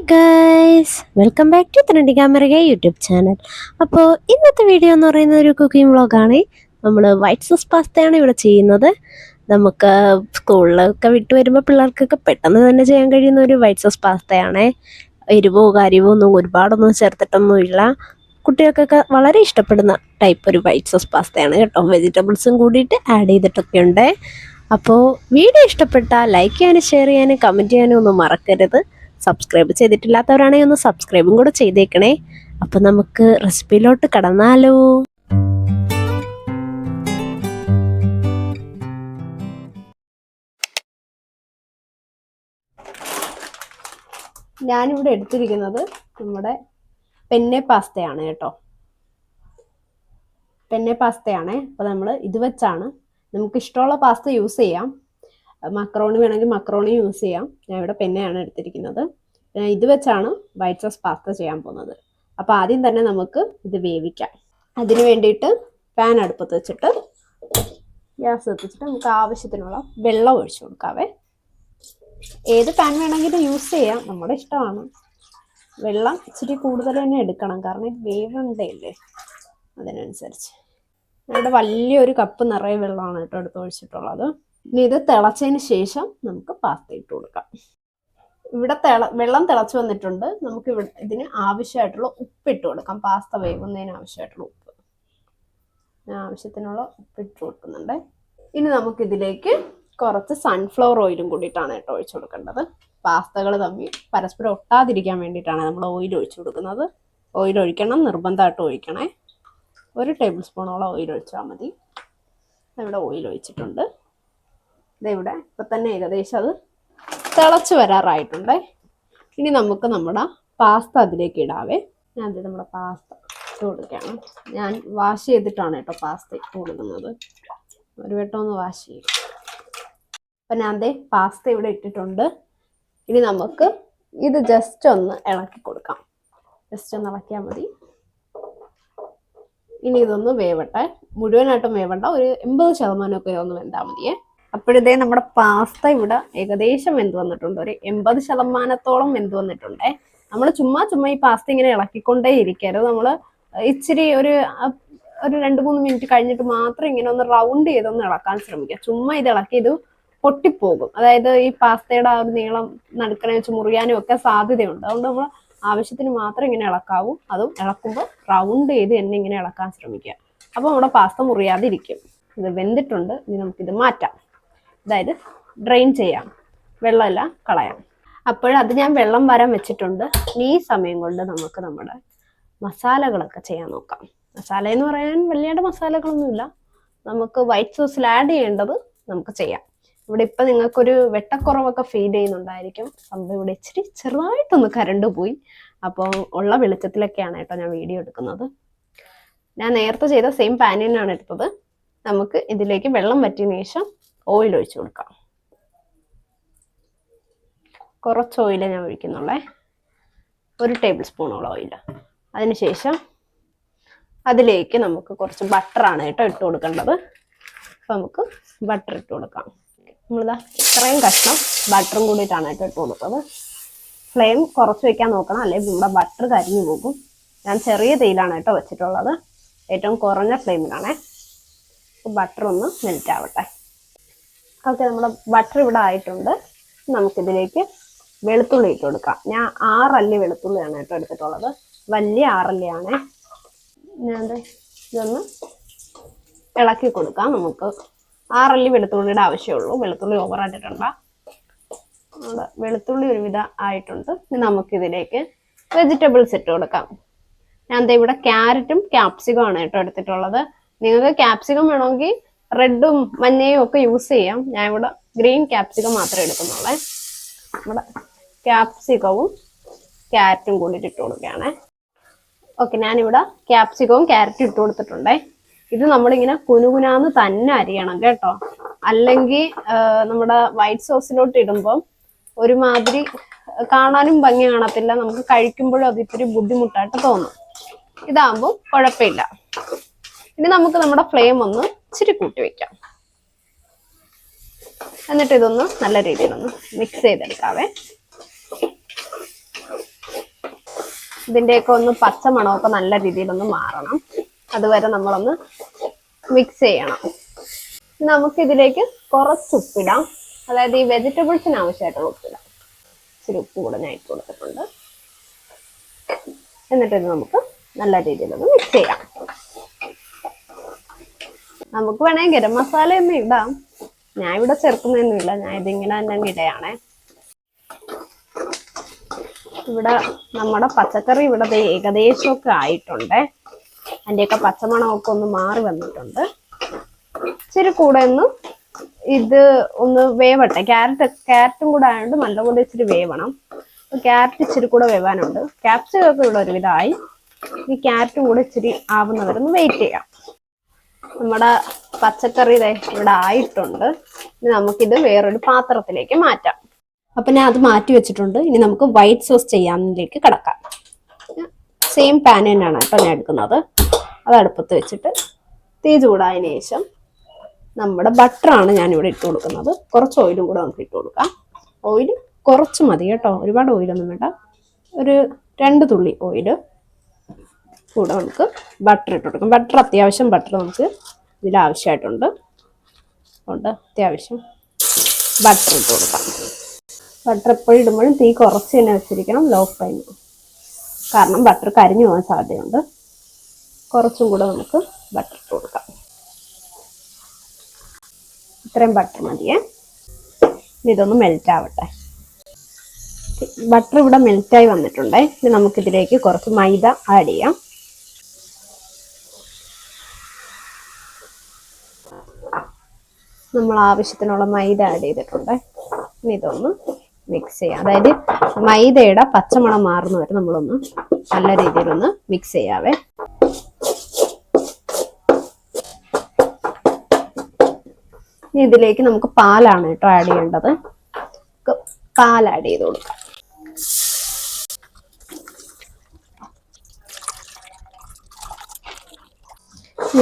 Hi guys welcome back to ത്രണ്ടി ക്യാമറയെ YouTube channel അപ്പോൾ ഇന്നത്തെ വീഡിയോ എന്ന് പറയുന്ന ഒരു കുക്കിംഗ് വ്ളോഗാണ് നമ്മൾ വൈറ്റ് സോസ് പാസ്തയാണ് ഇവിടെ ചെയ്യുന്നത്. നമുക്ക് സ്കൂളിലൊക്കെ വിട്ട് വരുമ്പോൾ പിള്ളേർക്കൊക്കെ പെട്ടെന്ന് തന്നെ ചെയ്യാൻ കഴിയുന്ന ഒരു വൈറ്റ് സോസ് പാസ്തയാണ് എരിവോ കാര്യവോ ഒന്നും ഒരുപാടൊന്നും ചേർത്തിട്ടൊന്നുമില്ല. കുട്ടികൾക്കൊക്കെ വളരെ ഇഷ്ടപ്പെടുന്ന ടൈപ്പ് ഒരു വൈറ്റ് സോസ് പാസ്തയാണ് കേട്ടോ. വെജിറ്റബിൾസും കൂടിയിട്ട് ആഡ് ചെയ്തിട്ടൊക്കെ ഉണ്ട്. അപ്പോൾ വീഡിയോ ഇഷ്ടപ്പെട്ടാൽ ലൈക്ക് ചെയ്യാനും ഷെയർ ചെയ്യാനും കമന്റ് ചെയ്യാനും ഒന്നും മറക്കരുത്. സബ്സ്ക്രൈബ് ചെയ്തിട്ടില്ലാത്തവരാണെങ്കിൽ ഒന്ന് സബ്സ്ക്രൈബും കൂടെ ചെയ്തേക്കണേ. അപ്പം നമുക്ക് റെസിപ്പിയിലോട്ട് കടന്നാലോ. ഞാനിവിടെ എടുത്തിരിക്കുന്നത് നമ്മുടെ പെന്നെ പാസ്തയാണ് കേട്ടോ. പെന്നെ പാസ്തയാണ്. അപ്പോൾ നമ്മൾ ഇത് വെച്ചാണ്. നമുക്ക് ഇഷ്ടമുള്ള പാസ്ത യൂസ് ചെയ്യാം. മക്രോണി വേണമെങ്കിൽ മക്രോണി യൂസ് ചെയ്യാം. ഞാൻ ഇവിടെ പെന്നെയാണ് എടുത്തിരിക്കുന്നത്. ഇത് വെച്ചാണ് വൈറ്റ് സോസ് പാസ്ത ചെയ്യാൻ പോകുന്നത്. അപ്പോൾ ആദ്യം തന്നെ നമുക്ക് ഇത് വേവിക്കാം. അതിന് വേണ്ടിയിട്ട് പാൻ അടുപ്പത്ത് വെച്ചിട്ട് ഗ്യാസ് എത്തിച്ചിട്ട് നമുക്ക് ആവശ്യത്തിനുള്ള വെള്ളം ഒഴിച്ചു കൊടുക്കാവേ. ഏത് പാൻ വേണമെങ്കിലും യൂസ് ചെയ്യാം. നമ്മുടെ ഇഷ്ടമാണ്. വെള്ളം ഇച്ചിരി കൂടുതൽ തന്നെ എടുക്കണം. കാരണം ഇത് വേവണ്ടല്ലേ അതിനനുസരിച്ച്. ഇവിടെ വലിയൊരു കപ്പ് നിറയെ വെള്ളമാണ് കേട്ടോ എടുത്ത് ഒഴിച്ചിട്ടുള്ളത്. ഇനി ഇത് തിളച്ചതിന് ശേഷം നമുക്ക് പാസ്ത ഇട്ട് കൊടുക്കാം. ഇവിടെ തിള വെള്ളം തിളച്ചു വന്നിട്ടുണ്ട്. നമുക്ക് ഇവിടെ ഇതിന് ആവശ്യമായിട്ടുള്ള ഉപ്പ് ഇട്ട് കൊടുക്കാം. പാസ്ത വേവുന്നതിന് ആവശ്യമായിട്ടുള്ള ഉപ്പ്. ആവശ്യത്തിനുള്ള ഉപ്പ് ഇട്ട് കൊടുക്കുന്നുണ്ട്. ഇനി നമുക്കിതിലേക്ക് കുറച്ച് സൺഫ്ലവർ ഓയിലും കൂടിയിട്ടാണ് കേട്ടോ ഒഴിച്ചു കൊടുക്കേണ്ടത്. പാസ്തകൾ തമ്മിൽ പരസ്പരം ഒട്ടാതിരിക്കാൻ വേണ്ടിയിട്ടാണ് നമ്മൾ ഓയിൽ ഒഴിച്ചു കൊടുക്കുന്നത്. ഓയിൽ ഒഴിക്കണം നിർബന്ധമായിട്ട് ഒഴിക്കണേ. ഒരു ടേബിൾ സ്പൂണോളം ഓയിൽ ഒഴിച്ചാൽ മതി. ഇവിടെ ഓയിൽ ഒഴിച്ചിട്ടുണ്ട്. ഇതെവിടെ ഇപ്പം തന്നെ ഏകദേശം അത് തിളച്ച് വരാറായിട്ടുണ്ട്. ഇനി നമുക്ക് നമ്മുടെ പാസ്ത അതിലേക്ക് ഇടാവേ. ഞാൻ അത് നമ്മുടെ പാസ്ത ഇട്ട് കൊടുക്കുകയാണ്. ഞാൻ വാഷ് ചെയ്തിട്ടാണ് കേട്ടോ പാസ്ത ഇട്ട് കൊടുക്കുന്നത്. ഒരു വട്ടം ഒന്ന് വാഷ് ചെയ്യും. അപ്പം ഞാൻ അതേ പാസ്ത ഇവിടെ ഇട്ടിട്ടുണ്ട്. ഇനി നമുക്ക് ഇത് ജസ്റ്റ് ഒന്ന് ഇളക്കി കൊടുക്കാം. ജസ്റ്റ് ഒന്ന് ഇളക്കിയാൽ മതി. ഇനി ഇതൊന്ന് വേവട്ടെ. മുഴുവനായിട്ടും വേവണ്ട. ഒരു എൺപത് ശതമാനമൊക്കെ ഒന്ന് വെന്താൽ മതിയേ. അപ്പോഴിതേ നമ്മുടെ പാസ്ത ഇവിടെ ഏകദേശം വെന്ത് വന്നിട്ടുണ്ട്. ഒരു എൺപത് ശതമാനത്തോളം വെന്ത് വന്നിട്ടുണ്ടേ. നമ്മൾ ചുമ്മാ ചുമ്മാ ഈ പാസ്ത ഇങ്ങനെ ഇളക്കിക്കൊണ്ടേ ഇരിക്കരുത്. നമ്മൾ ഇച്ചിരി ഒരു ഒരു രണ്ട് മൂന്ന് മിനിറ്റ് കഴിഞ്ഞിട്ട് മാത്രം ഇങ്ങനെ ഒന്ന് റൗണ്ട് ചെയ്തൊന്ന് ഇളക്കാൻ ശ്രമിക്കുക. ചുമ്മാ ഇത് ഇളക്കി ഇത് പൊട്ടിപ്പോകും. അതായത് ഈ പാസ്തയുടെ ആ ഒരു നീളം നടുക്കനെ വെച്ച് മുറിയാനും ഒക്കെ സാധ്യതയുണ്ട്. അതുകൊണ്ട് നമ്മൾ ആവശ്യത്തിന് മാത്രം ഇങ്ങനെ ഇളക്കാവും. അതും ഇളക്കുമ്പോൾ റൗണ്ട് ചെയ്ത് തന്നെ ഇങ്ങനെ ഇളക്കാൻ ശ്രമിക്കുക. അപ്പോൾ നമ്മുടെ പാസ്ത മുറിയാതിരിക്കും. ഇത് വെന്തിട്ടുണ്ട്. ഇനി നമുക്കിത് മാറ്റാം. അതായത് ഡ്രെയിൻ ചെയ്യാം. വെള്ളമെല്ലാം കളയാം. അപ്പോഴത് ഞാൻ വെള്ളം വരാൻ വെച്ചിട്ടുണ്ട്. ഈ സമയം കൊണ്ട് നമുക്ക് നമ്മുടെ മസാലകളൊക്കെ ചെയ്യാൻ നോക്കാം. മസാല എന്ന് പറയാൻ വലിയ മസാലകളൊന്നുമില്ല. നമുക്ക് വൈറ്റ് സോസിൽ ആഡ് ചെയ്യേണ്ടത് നമുക്ക് ചെയ്യാം. ഇവിടെ ഇപ്പം നിങ്ങൾക്കൊരു വെട്ടക്കുറവൊക്കെ ഫീൽ ചെയ്യുന്നുണ്ടായിരിക്കും. സംഭവം ഇവിടെ ഇച്ചിരി ചെറുതായിട്ടൊന്ന് കരണ്ട് പോയി. അപ്പോൾ ഉള്ള വെളിച്ചത്തിലൊക്കെയാണ് കേട്ടോ ഞാൻ വീഡിയോ എടുക്കുന്നത്. ഞാൻ നേരത്തെ ചെയ്ത സെയിം പാനിനാണ് എടുത്തത്. നമുക്ക് ഇതിലേക്ക് വെള്ളം പറ്റിയതിനു ശേഷം ഓയിൽ ഒഴിച്ച് കൊടുക്കാം. കുറച്ച് ഓയിൽ ഞാൻ ഒഴിക്കുന്നുള്ളേ. ഒരു ടേബിൾ സ്പൂണോളം ഓയിൽ അതിനുശേഷം അതിലേക്ക് നമുക്ക് കുറച്ച് ബട്ടറാണ് കേട്ടോ ഇട്ട് കൊടുക്കേണ്ടത്. അപ്പം നമുക്ക് ബട്ടർ ഇട്ട് കൊടുക്കാം. നമ്മളിതാ ഇത്രയും കഷ്ണം ബട്ടറും കൂടിയിട്ടാണ് കേട്ടോ ഇട്ട് കൊടുത്തത്. ഫ്ലെയിം കുറച്ച് വെക്കാൻ നോക്കണം അല്ലെങ്കിൽ നമ്മുടെ ബട്ടർ കരിഞ്ഞു പോകും. ഞാൻ ചെറിയ തീയിലാണ് കേട്ടോ വെച്ചിട്ടുള്ളത്. ഏറ്റവും കുറഞ്ഞ ഫ്ലെയിമിലാണേ. ബട്ടർ ഒന്ന് മെൽറ്റ് ആവട്ടെ. ഓക്കെ നമ്മുടെ ബട്ടർ ഇവിടെ ആയിട്ടുണ്ട്. നമുക്കിതിലേക്ക് വെളുത്തുള്ളി ഇട്ട് കൊടുക്കാം. ഞാൻ ആറല്ലി വെളുത്തുള്ളിയാണ് കേട്ടോ എടുത്തിട്ടുള്ളത്. വലിയ ആറല്ലിയാണേ. ഞാൻ ഇതൊന്ന് ഇളക്കി കൊടുക്കാം. നമുക്ക് ആറല്ലി വെളുത്തുള്ളിയുടെ ആവശ്യമുള്ളൂ വെളുത്തുള്ളി നമ്മുടെ വെളുത്തുള്ളി ഒരുവിധ ആയിട്ടുണ്ട്. നമുക്കിതിലേക്ക് വെജിറ്റബിൾസ് ഇട്ട് കൊടുക്കാം. ഞാൻ ഇവിടെ ക്യാരറ്റും ക്യാപ്സികമാണ് കേട്ടോ എടുത്തിട്ടുള്ളത്. നിങ്ങൾക്ക് ക്യാപ്സികം വേണമെങ്കിൽ റെഡും മഞ്ഞയും ഒക്കെ യൂസ് ചെയ്യാം. ഞാൻ ഇവിടെ ഗ്രീൻ ക്യാപ്സികം മാത്രമേ എടുക്കുന്നുള്ളേ. നമ്മുടെ ക്യാപ്സികവും ക്യാരറ്റും കൂടിയിട്ട് ഇട്ട് കൊടുക്കുകയാണേ. ഓക്കെ ഞാനിവിടെ ക്യാപ്സികവും ക്യാരറ്റും ഇട്ട് കൊടുത്തിട്ടുണ്ടേ. ഇത് നമ്മളിങ്ങനെ കുനുകുനാന്ന് തന്നെ അരിയണം കേട്ടോ. അല്ലെങ്കിൽ നമ്മുടെ വൈറ്റ് സോസിലോട്ട് ഇടുമ്പോൾ ഒരുമാതിരി കാണാനും ഭംഗി കാണത്തില്ല. നമുക്ക് കഴിക്കുമ്പോഴും അത് ഇത്തിരി ബുദ്ധിമുട്ടായിട്ട് തോന്നും. ഇതാകുമ്പോൾ കുഴപ്പമില്ല. ഇനി നമുക്ക് നമ്മുടെ ഫ്ലെയിം ഒന്ന് ഇച്ചിരി കൂട്ടി വെക്കാം. എന്നിട്ട് ഇതൊന്ന് നല്ല രീതിയിലൊന്ന് മിക്സ് ചെയ്തെടുക്കാവേ. ഇതിന്റെയൊക്കെ ഒന്ന് പച്ച മണമൊക്കെ നല്ല രീതിയിലൊന്ന് മാറണം. അതുവരെ നമ്മളൊന്ന് മിക്സ് ചെയ്യണം. നമുക്ക് ഇതിലേക്ക് കുറച്ച് ഉപ്പിടാം. അതായത് ഈ വെജിറ്റബിൾസിന് ആവശ്യമായിട്ടുള്ള ഉപ്പിടാം. ഇച്ചിരി ഉപ്പ് കൂടെ ഞാൻ ഇട്ട് കൊടുത്തിട്ടുണ്ട്. എന്നിട്ട് ഇത് നമുക്ക് നല്ല രീതിയിലൊന്ന് മിക്സ് ചെയ്യാം. നമുക്ക് വേണമെങ്കിൽ ഗരം മസാല ഒന്നും ഇടാം. ഞാൻ ഇവിടെ ചേർക്കുന്നൊന്നുമില്ല ഞാൻ ഇതിങ്ങനെ തന്നെ ഇടയാണേ ഇവിടെ നമ്മുടെ പച്ചക്കറി ഇവിടെ ഏകദേശമൊക്കെ ആയിട്ടുണ്ട്. അതിന്റെയൊക്കെ പച്ചമണമൊക്കെ ഒന്ന് മാറി വന്നിട്ടുണ്ട്. ഇച്ചിരി കൂടെ ഒന്ന് ഇത് ഒന്ന് വേവട്ടെ. ക്യാരറ്റ് ക്യാരറ്റും കൂടെ ആയതുകൊണ്ട് നല്ലപോലെ ഇച്ചിരി വേവണം. ക്യാരറ്റ് ഇച്ചിരി കൂടെ വേവാനുണ്ട്. ക്യാപ്സിക്കൊക്കെ ഇവിടെ ഒരുവിധമായി. ഈ ക്യാരറ്റും കൂടെ ഇച്ചിരി ആവുന്നവരൊന്ന് വെയിറ്റ് ചെയ്യാം. നമ്മുടെ പച്ചക്കറി ഇതേ ഇവിടെ ആയിട്ടുണ്ട്. ഇനി നമുക്കിത് വേറൊരു പാത്രത്തിലേക്ക് മാറ്റാം. അപ്പൊ ഞാൻ അത് മാറ്റി വെച്ചിട്ടുണ്ട്. ഇനി നമുക്ക് വൈറ്റ് സോസ് ചെയ്യാനിലേക്ക് കിടക്കാം. സെയിം പാൻ തന്നെയാണ് കേട്ടോ ഞാൻ എടുക്കുന്നത്. അത് അടുപ്പത്ത് വെച്ചിട്ട് തീ ചൂടായതിനു ശേഷം നമ്മുടെ ബട്ടറാണ് ഞാനിവിടെ ഇട്ട് കൊടുക്കുന്നത്. കുറച്ച് ഓയിലും കൂടെ നമുക്ക് ഇട്ട് കൊടുക്കാം. ഓയിൽ കുറച്ച് മതി കേട്ടോ. ഒരുപാട് ഓയിലൊന്നും വേണ്ട. ഒരു രണ്ട് തുള്ളി ഓയിൽ കൂടെ നമുക്ക് ബട്ടർ ഇട്ട് കൊടുക്കും. ബട്ടർ അത്യാവശ്യം ബട്ടർ നമുക്ക് ഇതിൽ ആവശ്യമായിട്ടുണ്ട്. അതുകൊണ്ട് അത്യാവശ്യം ബട്ടർ ഇട്ട് കൊടുക്കാം. ബട്ടർ എപ്പോഴും ഇടുമ്പോഴും തീ കുറച്ച് തന്നെ വെച്ചിരിക്കണം ലോ ഫ്ലെയിം കാരണം ബട്ടർ കരിഞ്ഞു പോകാൻ സാധ്യതയുണ്ട്. കുറച്ചും കൂടെ നമുക്ക് ബട്ടർ ഇട്ട് കൊടുക്കാം. ഇത്രയും ബട്ടർ മതിയേ. ഇതൊന്ന് മെൽറ്റ് ആവട്ടെ. ബട്ടർ ഇവിടെ മെൽറ്റായി വന്നിട്ടുണ്ട്. ഇനി നമുക്കിതിലേക്ക് കുറച്ച് മൈദ ആഡ് ചെയ്യാം. നമ്മൾ ആവശ്യത്തിനുള്ള മൈദ ആഡ് ചെയ്തിട്ടുണ്ട്. ഇനി ഇതൊന്ന് മിക്സ് ചെയ്യാം. അതായത് മൈദയുടെ പച്ചമണം മാറുന്ന വരെ നമ്മളൊന്ന് നല്ല രീതിയിലൊന്ന് മിക്സ് ചെയ്യാവേ. ഇനി ഇതിലേക്ക് നമുക്ക് പാലാണ് കേട്ടോ ആഡ് ചെയ്യേണ്ടത്. പാൽ ആഡ് ചെയ്ത് കൊടുക്കാം.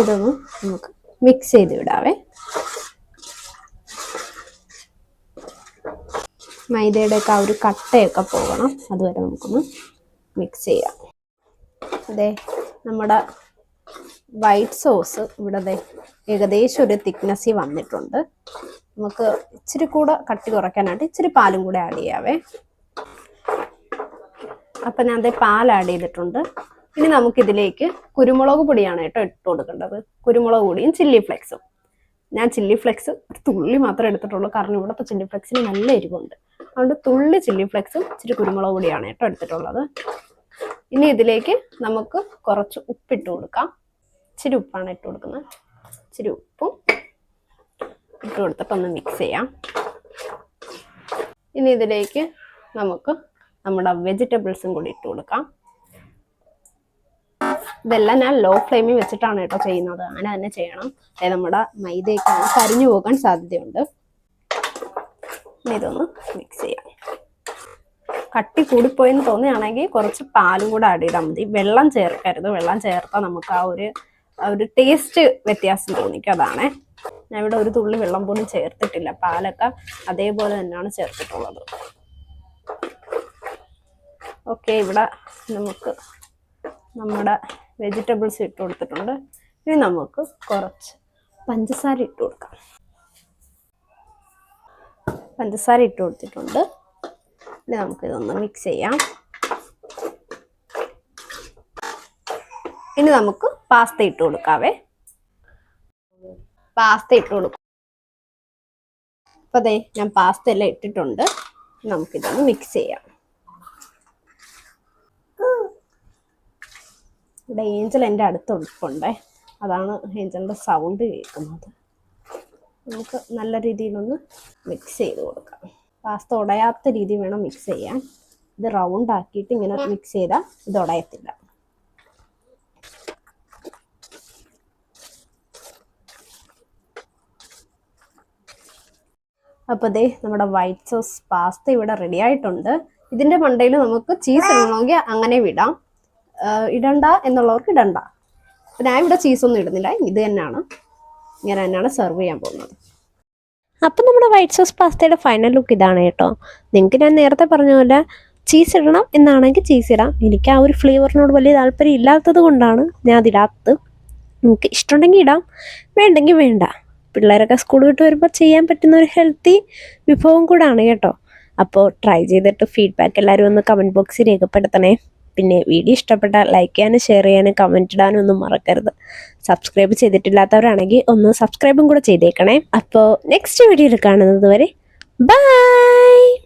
ഇതൊന്ന് നമുക്ക് മിക്സ് ചെയ്ത് വിടാവേ മൈദയുടെ ഒക്കെ ആ ഒരു കട്ടയൊക്കെ പോകണം. അതുവരെ നമുക്കൊന്ന് മിക്സ് ചെയ്യാം. അതെ നമ്മുടെ വൈറ്റ് സോസ് ഇവിടെ ദേ ഏകദേശം ഒരു തിക്നെസ്സിൽ വന്നിട്ടുണ്ട്. നമുക്ക് ഇച്ചിരി കൂടെ കട്ടി കുറയ്ക്കാനായിട്ട് ഇച്ചിരി പാലും കൂടെ ആഡ് ചെയ്യാവേ. അപ്പം ഞാൻ അതേ പാൽ ആഡ് ചെയ്തിട്ടുണ്ട്. ഇനി നമുക്കിതിലേക്ക് കുരുമുളക് പൊടിയാണ് കേട്ടോ ഇട്ട് കൊടുക്കേണ്ടത്. കുരുമുളക് പൊടിയും ചില്ലി ഫ്ലെക്സും ഞാൻ ചില്ലി ഫ്ലെക്സ് ഒരു തുള്ളി മാത്രമേ എടുത്തിട്ടുള്ളൂ. കാരണം ഇവിടുത്തെ ചില്ലി ഫ്ലെക്സിന് നല്ല എരിവുണ്ട്. അതുകൊണ്ട് തുള്ളി ചില്ലി ഫ്ലെക്സും ഇച്ചിരി കുരുമുളക് പൊടിയാണ് കേട്ടോ എടുത്തിട്ടുള്ളത്. ഇനി ഇതിലേക്ക് നമുക്ക് കുറച്ച് ഉപ്പിട്ട് കൊടുക്കാം. ഇച്ചിരി ഉപ്പാണ് ഇട്ട് കൊടുക്കുന്നത്. ഇച്ചിരി ഉപ്പും ഇട്ട് കൊടുത്തിട്ട് ഒന്ന് മിക്സ് ചെയ്യാം. ഇനി ഇതിലേക്ക് നമുക്ക് നമ്മുടെ വെജിറ്റബിൾസും കൂടി ഇട്ട് കൊടുക്കാം. ഇതെല്ലാം ഞാൻ ലോ ഫ്ലെയിമിൽ വെച്ചിട്ടാണ് കേട്ടോ ചെയ്യുന്നത്. അങ്ങനെ തന്നെ ചെയ്യണം. നമ്മുടെ മൈദയൊക്കെ കരിഞ്ഞു പോകാൻ സാധ്യതയുണ്ട്. ഇതൊന്ന് മിക്സ് ചെയ്യാം. കട്ടി കൂടിപ്പോയെന്ന് തോന്നുകയാണെങ്കിൽ കുറച്ച് പാലും കൂടെ ആഡ് ചെയ്താൽ മതി. വെള്ളം ചേർക്കരുത്. വെള്ളം ചേർത്താൽ നമുക്ക് ആ ഒരു ഒരു ടേസ്റ്റ് വ്യത്യാസം തോന്നിക്കും. അതാണേ. ഞാൻ ഇവിടെ ഒരു തുള്ളി വെള്ളം പോലും ചേർത്തിട്ടില്ല. പാലൊക്കെ അതേപോലെ തന്നെയാണ് ചേർത്തിട്ടുള്ളത്. ഓക്കെ ഇവിടെ നമുക്ക് നമ്മുടെ വെജിറ്റബിൾസ് ഇട്ട് കൊടുത്തിട്ടുണ്ട്. ഇനി നമുക്ക് കുറച്ച് പഞ്ചസാര ഇട്ട് കൊടുക്കാം. പഞ്ചസാര ഇട്ട് കൊടുത്തിട്ടുണ്ട്. ഇനി നമുക്കിതൊന്ന് മിക്സ് ചെയ്യാം. ഇനി നമുക്ക് പാസ്ത ഇട്ട് കൊടുക്കാവേ. പാസ്ത ഇട്ട് കൊടുക്കും. അപ്പൊ അതെ ഞാൻ പാസ്ത എല്ലാം ഇട്ടിട്ടുണ്ട്. നമുക്കിതൊന്ന് മിക്സ് ചെയ്യാം. ഇവിടെ ഏഞ്ചൽ എന്റെ അടുത്ത് ഉൾപ്പുണ്ടേ അതാണ് ഏഞ്ചലിന്റെ സൗണ്ട് കേൾക്കുന്നത്. നമുക്ക് നല്ല രീതിയിലൊന്ന് മിക്സ് ചെയ്ത് കൊടുക്കാം. പാസ്ത ഉടയാത്ത രീതി വേണം മിക്സ് ചെയ്യാൻ. ഇത് റൗണ്ട് ആക്കിയിട്ട് ഇങ്ങനെ മിക്സ് ചെയ്താൽ ഇത് ഉടയത്തില്ല. അപ്പോൾ ദേ നമ്മുടെ വൈറ്റ് സോസ് പാസ്ത ഇവിടെ റെഡി ആയിട്ടുണ്ട്. ഇതിന്റെ മണ്ടയിൽ നമുക്ക് ചീസ് ഇടണമെങ്കിൽ അങ്ങനെ വിടാം. ഇടണ്ട എന്നുള്ളവർക്ക് ഇടണ്ട. ഞാൻ ഇവിടെ ചീസൊന്നും ഇടുന്നില്ല. ഇത് തന്നെയാണ്. ഇങ്ങനെ തന്നെയാണ് സെർവ് ചെയ്യാൻ പോകുന്നത്. അപ്പം നമ്മുടെ വൈറ്റ് സോസ് പാസ്തയുടെ ഫൈനൽ ലുക്ക് ഇതാണ് കേട്ടോ. നിങ്ങൾക്ക് ഞാൻ നേരത്തെ പറഞ്ഞ പോലെ ചീസ് ഇടണം എന്നാണെങ്കിൽ ചീസ് ഇടാം. എനിക്ക് ആ ഒരു ഫ്ലേവറിനോട് വലിയ താല്പര്യം ഇല്ലാത്തത് കൊണ്ടാണ് ഞാൻ അതിടാത്തത് നിങ്ങൾക്ക് ഇഷ്ടമുണ്ടെങ്കിൽ ഇടാം വേണ്ടെങ്കിൽ വേണ്ട. പിള്ളേരൊക്കെ സ്കൂൾ വിട്ട് വരുമ്പോൾ ചെയ്യാൻ പറ്റുന്ന ഒരു ഹെൽത്തി വിഭവം കൂടാണ് കേട്ടോ. അപ്പോൾ ട്രൈ ചെയ്തിട്ട് ഫീഡ്ബാക്ക് എല്ലാവരും ഒന്ന് കമന്റ് ബോക്സിൽ രേഖപ്പെടുത്തണേ. പിന്നെ വീഡിയോ ഇഷ്ടപ്പെട്ടാൽ ലൈക്ക് ചെയ്യാനും ഷെയർ ചെയ്യാനും കമന്റ് ഇടാനും ഒന്നും മറക്കരുത്. സബ്സ്ക്രൈബ് ചെയ്തിട്ടില്ലാത്തവരാണെങ്കിൽ ഒന്ന് സബ്സ്ക്രൈബും കൂടെ ചെയ്തേക്കണേ. അപ്പോൾ നെക്സ്റ്റ് വീഡിയോയിൽ കാണുന്നത് വരെ ബൈ